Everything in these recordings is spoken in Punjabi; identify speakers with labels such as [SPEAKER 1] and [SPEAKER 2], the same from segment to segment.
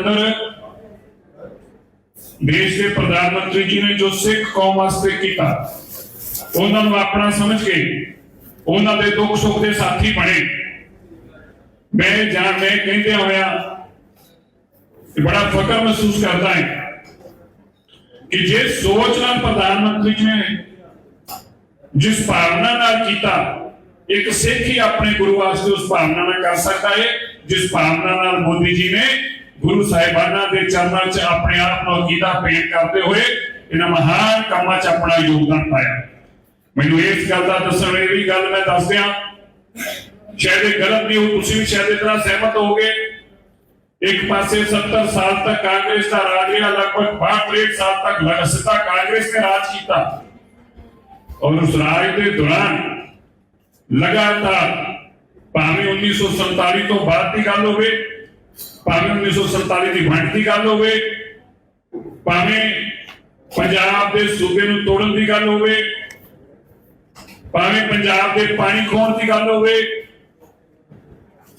[SPEAKER 1] ਅੰਦਰ ਦੇਸ਼ ਦੇ ਪ੍ਰਧਾਨ ਮੰਤਰੀ ਜੀ ਨੇ ਜੋ ਸਿੱਖ ਕੌਮ ਵਾਸਤੇ ਕੀਤਾ, ਉਹਨਾਂ ਨੂੰ ਆਪਣਾ ਸਮਝ ਕੇ, ਉਹਨਾਂ ਦੇ ਦੁੱਖ ਸੁੱਖ ਦੇ ਸਾਥੀ ਬਣੇ। ਮੈਂ ਜਾਣ ਮੈਂ ਕਹਿੰਦੇ ਹੋਇਆ ਕਿ ਬੜਾ ਫਖਰ ਮਹਿਸੂਸ ਕਰਦਾ ਹੈ ਕਿ ਜੇ ਸੋਚ ਨਾਲ ਪ੍ਰਧਾਨ ਮੰਤਰੀ ਜੀ ਨੇ ਜਿਸ ਭਾਵਨਾ ਨਾਲ ਕੀਤਾ, ਇੱਕ ਸਿੱਖ ਹੀ ਆਪਣੇ ਗੁਰੂ ਵਾਸਤੇ ਉਸ ਭਾਵਨਾ ਨਾਲ ਕਰ ਸਕਦਾ ਹੈ, ਜਿਸ ਭਾਵਨਾ ਨਾਲ ਮੋਦੀ ਜੀ ਨੇ ਗੁਰੂ ਸਾਹਿਬਾਨਾਂ ਦੇ ਚਰਨਾਂ 'ਚ ਆਪਣੇ ਆਪ ਨੂੰ ਅਕੀਦਾ ਭੇਟ ਕਰਦੇ ਹੋਏ ਇਹਨਾਂ ਮਹਾਨ ਕੰਮਾਂ 'ਚ ਆਪਣਾ ਯੋਗਦਾਨ ਪਾਇਆ। ਮੈਨੂੰ ਇਸ ਗੱਲ ਦਾ ਦੱਸਣ ਇਹ ਵੀ ਗੱਲ ਮੈਂ ਦੱਸ ਦਿਆਂ। ਸ਼ਾਇਦ ਇਹ ਗਲਤ ਨਹੀਂ ਹੋ, ਤੁਸੀਂ ਵੀ ਸ਼ਾਇਦ ਇਸ ਸਹਿਮਤ ਹੋਗੇ ਇੱਕ ਪਾਸੇ 70 ਸਾਲ ਤੱਕ ਕਾਂਗਰਸ ਦਾ ਰਾਜ ਰਿਹਾ, ਲਗਭਗ 62 ਸਾਲ ਤੱਕ ਲਗਾਤਾਰ ਕਾਂਗਰਸ ਨੇ ਰਾਜ ਕੀਤਾ। ਔਰ ਉਸ ਰਾਜ ਦੇ ਦੌਰਾਨ ਲਗਾਤਾਰ ਭਾਵੇਂ 1947 ਤੋਂ ਬਾਅਦ ਦੀ ਗੱਲ ਹੋਵੇ ਭਾਵੇਂ 1947 ਦੀ ਵੰਡ ਦੀ ਗੱਲ ਹੋਵੇ, ਭਾਵੇਂ ਪੰਜਾਬ ਦੇ ਸੂਬੇ ਨੂੰ ਤੋੜਨ ਦੀ ਗੱਲ ਹੋਵੇ, ਭਾਵੇਂ ਪੰਜਾਬ ਦੇ ਪਾਣੀ ਖੋਣ ਦੀ ਗੱਲ ਹੋਵੇ,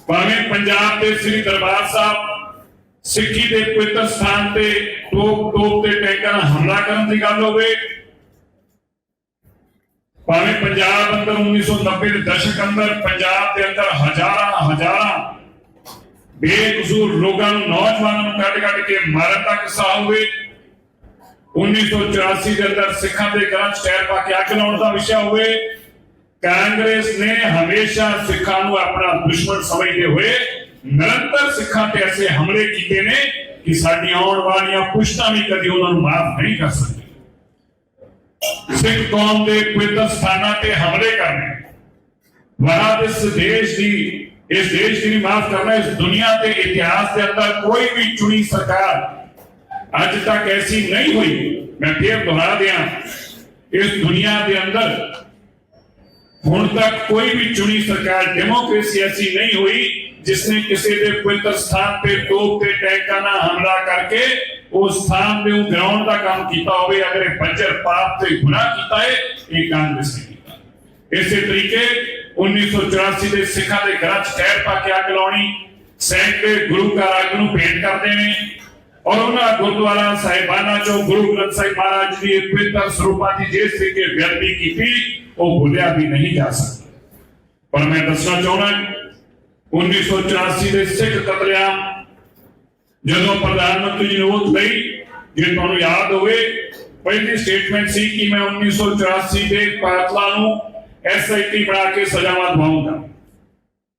[SPEAKER 1] ਭਾਵੇਂ ਪੰਜਾਬ ਦੇ ਸ੍ਰੀ ਦਰਬਾਰ ਸਾਹਿਬ ਸਿੱਖੀ ਦੇ ਪਵਿੱਤਰ ਸਥਾਨ ਤੇ ਟੋਪ ਟੋਪ ਤੇ ਟੈਂਕਾਂ ਨਾਲ ਹਮਲਾ ਕਰਨ ਦੀ ਗੱਲ ਹੋਵੇ, ਭਾਵੇਂ ਪੰਜਾਬ ਅੰਦਰ 1990 ਦੇ ਦਸ਼ਕ ਅੰਦਰ ਪੰਜਾਬ ਦੇ ਅੰਦਰ ਹਜ਼ਾਰਾਂ ਹਜ਼ਾਰਾਂ ਬੇਕਸੂਰ ਲੋਕਾਂ ਨੂੰ, ਨੌਜਵਾਨਾਂ ਨੂੰ ਕੱਢ ਕੱਢ ਕੇ ਮਾਰਨ ਦਾ ਕਿੱਸਾ ਹੋਵੇ। 1984 ਦੇ ਅੰਦਰ ਸਿੱਖਾਂ ਦੇ ਘਰਾਂ 'ਚ ਪਾ ਕੇ ਅੱਗ ਲਾਉਣ ਦਾ ਵਿਸ਼ਾ ਹੋਵੇ। ਕਾਂਗਰਸ ਨੇ ਹਮੇਸ਼ਾ ਸਿੱਖਾਂ ਨੂੰ ਆਪਣਾ ਦੁਸ਼ਮਣ ਸਮਝਦੇ ਹੋਏ ਨਿਰੰਤਰ ਸਿੱਖਾਂ ਤੇ ਐਸੇ ਹਮਲੇ ਕੀਤੇ ਨੇ ਕਿ ਸਾਡੀਆਂ ਆਉਣ ਵਾਲੀਆਂ ਪੁਸ਼ਤਾਂ ਵੀ ਕਦੀ ਉਹਨਾਂ ਨੂੰ ਮਾਫ ਨਹੀਂ ਕਰ ਸਕਦੀਆਂ ਸਿੱਖ ਕੌਮ ਦੇ ਪਵਿੱਤਰ ਸਥਾਨਾਂ ਤੇ ਹਮਲੇ ਕਰਨੇ, ਵਾਹ ਇਸ ਦੇਸ਼ ਦੀ ਇਸ ਦੇਸ਼ ਦੀ ਨਹੀਂ ਮਾਫ ਕਰਨਾ ਇਸ ਦੁਨੀਆ ਦੇ ਇਤਿਹਾਸ ਦੇ ਅੰਦਰ ਕੋਈ ਵੀ ਚੁਣੀ ਸਰਕਾਰ ਅੱਜ ਤੱਕ ਐਸੀ ਨਹੀਂ ਹੋਈ ਮੈਂ ਫੇਰ ਦੁਹਰਾ ਦਿਆਂ ਇਸ ਦੁਨੀਆ ਦੇ ਅੰਦਰ ਹੁਣ ਤੱਕ ਕੋਈ ਵੀ ਚੁਣੀ ਸਰਕਾਰ ਡੈਮੋਕ੍ਰੇਸੀ ਐਸੀ ਨਹੀਂ ਹੋਈ ਜਿਸ ਨੇ ਕਿਸੇ ਦੇ ਪਵਿੱਤਰ ਸਥਾਨ ਤੇ ਤੋਪ ਤੇ ਟੈਂਕਾਂ ਨਾਲ ਹਮਲਾ ਕਰਕੇ ਉਸ ਸਥਾਨ ਦੇ ਗਰਾਊਂਡ ਦਾ ਕੰਮ ਕੀਤਾ ਹੋਵੇ ਅਗਰ ਇਹ ਬੰਜਰ ਪਾਪ ਤੇ ਗੁਨਾਹ ਕੀਤਾ ਹੈ ਇਹ ਕਾਂਗਰਸ ਨੇ ਕੀਤਾ ਇਸੇ ਤਰੀਕੇ 1984 ਦੇ ਸਿੱਖਾਂ ਦੇ ਘਰਾਂ 'ਚ ਟਹਿਰ ਪਾ ਕੇ ਅੱਗ ਲਾਉਣੀ, ਸੈਂਕੜੇ ਗੁਰੂ ਘਰ ਅੱਗ ਨੂੰ ਭੇਟ ਕਰਦੇ ਨੇ ਔਰ ਉਹਨਾਂ ਗੁਰਦੁਆਰਾ ਸਾਹਿਬਾਨਾਂ ਚੋਂ ਗੁਰੂ ਗ੍ਰੰਥ ਸਾਹਿਬ ਮਹਾਰਾਜ ਦੀ ਪਵਿੱਤਰ ਸਰੂਪਾਂ ਦੀ ਜਿਸ ਤਰੀਕੇ ਬੇਅਦਬੀ ਕੀਤੀ, ਉਹ ਭੁੱਲਿਆ ਵੀ ਨਹੀਂ ਜਾ ਸਕਦਾ। ਪਰ ਮੈਂ ਦੱਸਣਾ ਚਾਹੁੰਦਾ 1984 ਦੇ ਸਿੱਖ ਕਤਲੇਆਮ ਜਦੋਂ ਪ੍ਰਧਾਨ ਮੰਤਰੀ ਜੀ ਨੇ ਉਹ ਲਈ, ਜੇ ਤੁਹਾਨੂੰ ਯਾਦ ਹੋਵੇ, ਪਹਿਲੀ ਸਟੇਟਮੈਂਟ ਸੀ ਕਿ ਮੈਂ 1984 ਦੇ ਕਾਤਲਾਂ ਨੂੰ ਐਸਆਈਟੀ ਬਣਾ ਕੇ ਸਜ਼ਾਵਾਂ ਦਵਾਉਂਗਾ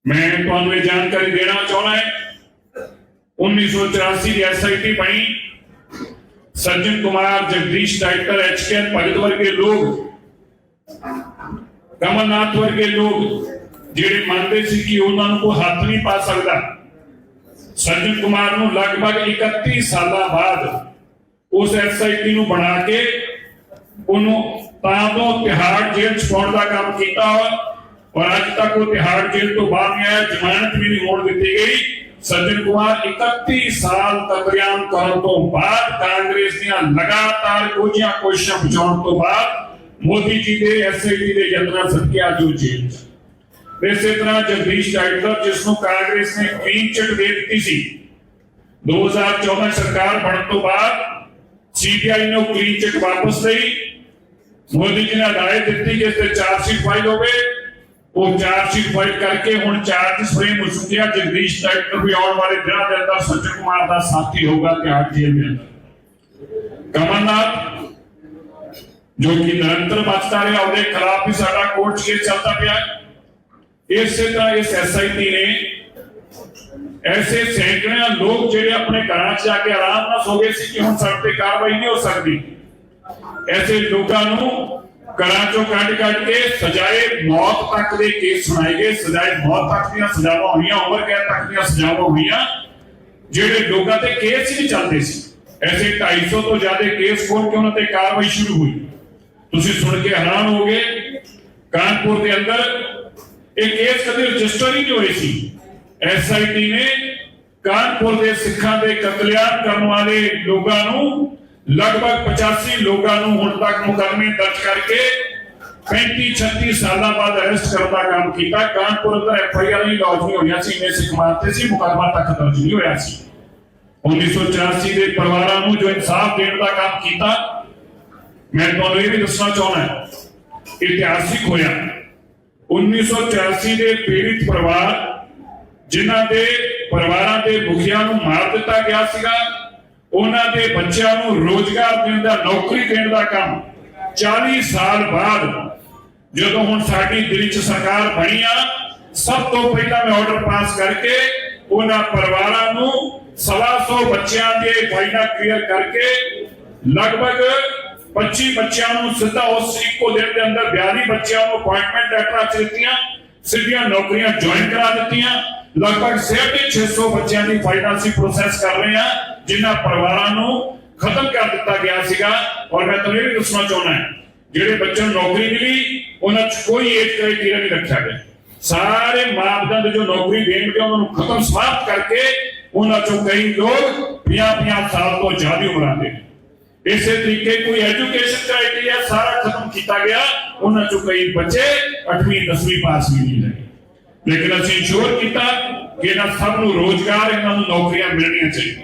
[SPEAKER 1] ਮੈਂ ਤੁਹਾਨੂੰ ਇਹ ਜਾਣਕਾਰੀ ਦੇਣਾ ਚਾਹੁੰਦਾ ਹਾਂ। 1984 ਦੀ ਐਸਆਈਟੀ ਬਣੀ। ਸੱਜਣ ਕੁਮਾਰ, ਜਗਦੀਸ਼ ਡਾਇਰੈਕਟਰ ਐਚਕੇਐਨ ਭਗਤ ਵਰਗੇ ਲੋਕ, ਕਮਲਨਾਥ ਵਰਗੇ ਲੋਕ, ਜਿਹੜੇ ਮੰਨਦੇ ਸੀ ਕਿ ਉਹਨਾਂ ਨੂੰ ਕੋਈ ਹੱਥ ਨਹੀਂ ਪਾ ਸਕਦਾ। ਸੱਜਣ ਕੁਮਾਰ ਨੂੰ ਲਗਭਗ 31 ਸਾਲਾਂ ਬਾਅਦ ਉਸ ਐਸਆਈਟੀ ਨੂੰ ਬਣਾ ਕੇ ਉਹਨੂੰ ਤਾਂ ਤੋਂ ਤਿਹਾੜ ਜੇਲ੍ਹ ਚ ਦਾ ਕੰਮ ਕੀਤਾ ਔਰ ਅੱਜ ਤੱਕ ਉਹ ਤਿਹਾੜ ਜੇਲ੍ਹ ਤੋਂ ਬਾਹਰ ਨਹੀਂ ਆਇਆ, ਜ਼ਮਾਨਤ ਵੀ ਨਹੀਂ ਹੋਣ ਦਿੱਤੀ ਗਈ। ਸੱਜਣ ਕੁਮਾਰ 31 ਸਾਲ ਕਤਲੇਆਮ ਕਰਨ ਤੋਂ ਬਾਅਦ ਕਾਂਗਰਸ ਦੀਆਂ ਲਗਾਤਾਰ ਕੋਝੀਆਂ ਕੋਸ਼ਿਸ਼ਾਂ ਬਚਾਉਣ ਤੋਂ ਬਾਅਦ ਮੋਦੀ ਜੀ ਦੇ ਐਸਆਈਟੀ ਦੇ ਯਤਨਾਂ ਸਦਕੇ ਅੱਜ ਉਹ ਜੇਲ੍ਹ 'ਚ। ਇਸੇ ਤਰ੍ਹਾਂ ਜਗਦੀਸ਼ ਡਾਇਟਰ ਜਿਸ ਨੂੰ ਕਾਂਗਰਸ ਨੇ ਕਲੀਨ ਚਿੱਟ ਦੇ ਦਿੱਤੀ ਸੀ 2014 ਸਰਕਾਰ ਬਣਨ ਤੋਂ ਬਾਅਦ ਸੀਬੀਆਈ ਨੇ ਕਲੀਨ ਚਿੱਟ ਵਾਪਸ ਲਈ। ਮੋਦੀ ਜੀ ਨੇ ਹਦਾਇਤ ਦਿੱਤੀ ਕਿ ਇਸ ਤੇ ਚਾਰਜ ਸ਼ੀਟ ਫਾਈਲ ਹੋਵੇ। ਉਹ ਚਾਰਜ ਸ਼ੀਟ ਫਾਈਲ ਕਰਕੇ ਹੁਣ ਚਾਰਜ ਫਰੇਮ ਹੋ ਚੁੱਕਿਆ ਜਗਦੀਸ਼ ਡਾਇਟਰ ਵੀ ਆਉਣ ਵਾਲੇ ਦਿਨਾਂ ਦੇ ਅੰਦਰ ਸੱਜਣ ਕੁਮਾਰ ਦਾ ਸਾਥੀ ਹੋਊਗਾ ਤਿਹਾੜ ਜੇਲ੍ਹ ਦੇ ਅੰਦਰ। ਕਮਲਨਾਥ, ਜੋ ਕਿ ਨਿਰੰਤਰ ਬਚਦਾ ਰਿਹਾ, ਉਹਦੇ ਖਿਲਾਫ ਵੀ ਸਾਡਾ ਕੋਰਟ ਕੇਸ ਚੱਲਦਾ ਪਿਆ। ਇਸੇ ਤਰ੍ਹਾਂ ਇਸ ਐਸਆਈਟੀ ਨੇ ਐਸੇ ਸੈਂਕੜਿਆਂ ਲੋਕ ਜਿਹੜੇ ਆਪਣੇ ਘਰਾਂ 'ਚ ਜਾ ਕੇ ਆਰਾਮ ਨਾਲ ਸੋ ਗਏ ਸੀ ਕਿ ਹੁਣ ਸਾਡੇ ਤੇ ਕਾਰਵਾਈ ਨਹੀਂ ਹੋ ਸਕਦੀ। ਐਸੇ ਲੋਕਾਂ ਨੂੰ ਘਰਾਂ 'ਚੋਂ ਕੱਢ ਕੱਢ ਕੇ ਸਜ਼ਾਏ ਮੌਤ ਤੱਕ ਦੇ ਕੇਸ ਸੁਣਾਏ ਗਏ, ਸਜ਼ਾਏ ਮੌਤ ਤੱਕ ਦੀਆਂ ਸਜ਼ਾਵਾਂ ਹੋਈਆਂ, ਉਮਰ ਕੈਦ ਤੱਕ ਦੀਆਂ ਸਜ਼ਾਵਾਂ ਹੋਈਆਂ, ਜਿਹੜੇ ਲੋਕਾਂ ਤੇ ਕੇਸ ਹੀ ਨਹੀਂ ਚੱਲਦੇ ਸੀ। ਐਸੇ 250 ਤੋਂ ਜ਼ਿਆਦਾ ਕੇਸ ਖੋਲ ਕੇ ਉਹਨਾਂ ਤੇ ਕਾਰਵਾਈ ਸ਼ੁਰੂ ਹੋਈ। ਤੁਸੀਂ ਸੁਣ ਕੇ ਹੈਰਾਨ ਹੋਗੇ ਕਾਨਪੁਰ ਦੇ ਅੰਦਰ ਇਹ ਕੇਸ ਕਦੇ ਰਜਿਸਟਰ ਹੀ ਨਹੀਂ ਹੋਏ ਸੀ। ਐਸਆਈਟੀ ਨੇ ਕਾਨਪੁਰ ਦੇ ਸਿੱਖਾਂ ਦੇ ਕਤਲੇਆਮ ਕਰਨ ਵਾਲੇ ਲੋਕਾਂ ਨੂੰ ਲਗਭਗ 85 ਲੋਕਾਂ ਨੂੰ ਹੁਣ ਤੱਕ ਮੁਕੱਦਮੇ ਦਰਜ ਕਰਕੇ 35 36 ਸਾਲਾਂ ਬਾਅਦ ਅਰੈਸਟ ਕਰਨ ਦਾ ਕੰਮ ਕੀਤਾ। ਕਾਨਪੁਰ ਦਾ ਐਫਆਈਆਰ ਨਹੀਂ ਲੌਜ ਨਹੀਂ ਹੋਈਆਂ ਸੀ ਇਹਨੇ ਸਿੱਖ ਮਾਰਤੇ ਸੀ, ਮੁਕੱਦਮਾ ਤੱਕ ਦਰਜ ਨਹੀਂ ਹੋਇਆ ਸੀ। 1984 ਦੇ ਪਰਿਵਾਰਾਂ ਨੂੰ ਜੋ ਇਨਸਾਫ ਦੇਣ ਦਾ ਕੰਮ ਕੀਤਾ, ਮੈਂ ਤੁਹਾਨੂੰ ਇਹ ਵੀ ਦੱਸਣਾ ਚਾਹੁੰਦਾ ਇਤਿਹਾਸਿਕ ਹੋਇਆ। 1984 ਦੇ ਪੀੜਿਤ ਪਰਿਵਾਰ ਜਿਨ੍ਹਾਂ ਦੇ ਪਰਿਵਾਰਾਂ ਦੇ ਮੁਖੀਆਂ ਨੂੰ ਮਾਰ ਦਿੱਤਾ ਗਿਆ ਸੀਗਾ, ਉਹਨਾਂ ਦੇ ਬੱਚਿਆਂ ਨੂੰ ਰੋਜ਼ਗਾਰ ਦੇਣ ਦਾ, ਨੌਕਰੀ ਦੇਣ ਦਾ ਕੰਮ 40 ਸਾਲ ਬਾਅਦ ਜਦੋਂ ਹੁਣ ਸਾਡੀ ਦਿੱਲੀ ਚ ਸਰਕਾਰ ਬਣੀ ਆ, ਸਭ ਤੋਂ ਪਹਿਲਾਂ ਮੈਂ ਆਰਡਰ ਪਾਸ ਕਰਕੇ ਉਹਨਾਂ ਪਰਿਵਾਰਾਂ ਨੂੰ ਸਵਾ ਸੌ ਬੱਚਿਆਂ ਦੇ ਫਾਈਨਾ ਕਲੀਅਰ ਕਰਕੇ ਲਗਭਗ 25 ਬੱਚਿਆਂ ਨੂੰ ਸਿੱਧਾ ਉਸ ਇੱਕੋ ਦਿਨ ਦੇ ਅੰਦਰ 42 ਬੱਚਿਆਂ ਨੂੰ ਅਪਾਇੰਟਮੈਂਟ ਲੈਟਰਾਂ ਚ ਦਿੱਤੀਆਂ, ਸਿੱਧੀਆਂ ਨੌਕਰੀਆਂ ਜੁਆਇਨ ਕਰਾ ਦਿੱਤੀਆਂ। ਲਗਭਗ 650 ਬੱਚਿਆਂ ਦੀ ਫਾਈਲਾਂ ਅਸੀਂ ਪ੍ਰੋਸੈਸ ਕਰ ਰਹੇ ਹਾਂ, ਜਿਨ੍ਹਾਂ ਪਰਿਵਾਰਾਂ ਨੂੰ ਖਤਮ ਕਰ ਦਿੱਤਾ ਗਿਆ ਸੀਗਾ। ਔਰ ਮੈਂ ਤੁਹਾਨੂੰ ਇਹ ਵੀ ਦੱਸਣਾ ਚਾਹੁੰਦਾ ਜਿਹੜੇ ਬੱਚਿਆਂ ਨੂੰ ਨੌਕਰੀ ਮਿਲੀ, ਉਹਨਾਂ 'ਚ ਕੋਈ ਏਜ ਕ੍ਰਾਈਟੇਰੀਆ ਨਹੀਂ ਰੱਖਿਆ ਗਿਆ। ਸਾਰੇ ਮਾਪਦੰਡ ਜੋ ਨੌਕਰੀ ਦੇਣਗੇ, ਉਹਨਾਂ ਨੂੰ ਖਤਮ ਸਮਾਪਤ ਕਰਕੇ ਉਹਨਾਂ 'ਚੋਂ ਕਈ ਲੋਕ 50-50 ਸਾਲ ਤੋਂ ਜ਼ਿਆਦਾ ਉਮਰਾਂ ਦੇ ਨੇ। ਇਸੇ ਤਰੀਕੇ ਕੋਈ ਐਜੂਕੇਸ਼ਨ ਕ੍ਰਾਈਟੇਰੀਆ ਸਾਰਾ ਖਤਮ ਕੀਤਾ ਗਿਆ, ਉਹਨਾਂ 'ਚੋਂ ਕਈ ਬੱਚੇ 8ਵੀਂ 10ਵੀਂ ਪਾਸ ਵੀ ਨਹੀਂ ਲੇਕਿਨ ਅਸੀਂ ਇੰਸ਼ੋਰ ਕੀਤਾ ਕਿ ਇਹਨਾਂ ਸਭ ਨੂੰ ਰੋਜ਼ਗਾਰ ਇਹਨਾਂ ਨੂੰ ਨੌਕਰੀਆਂ ਮਿਲਣੀਆਂ ਚਾਹੀਦੀਆਂ।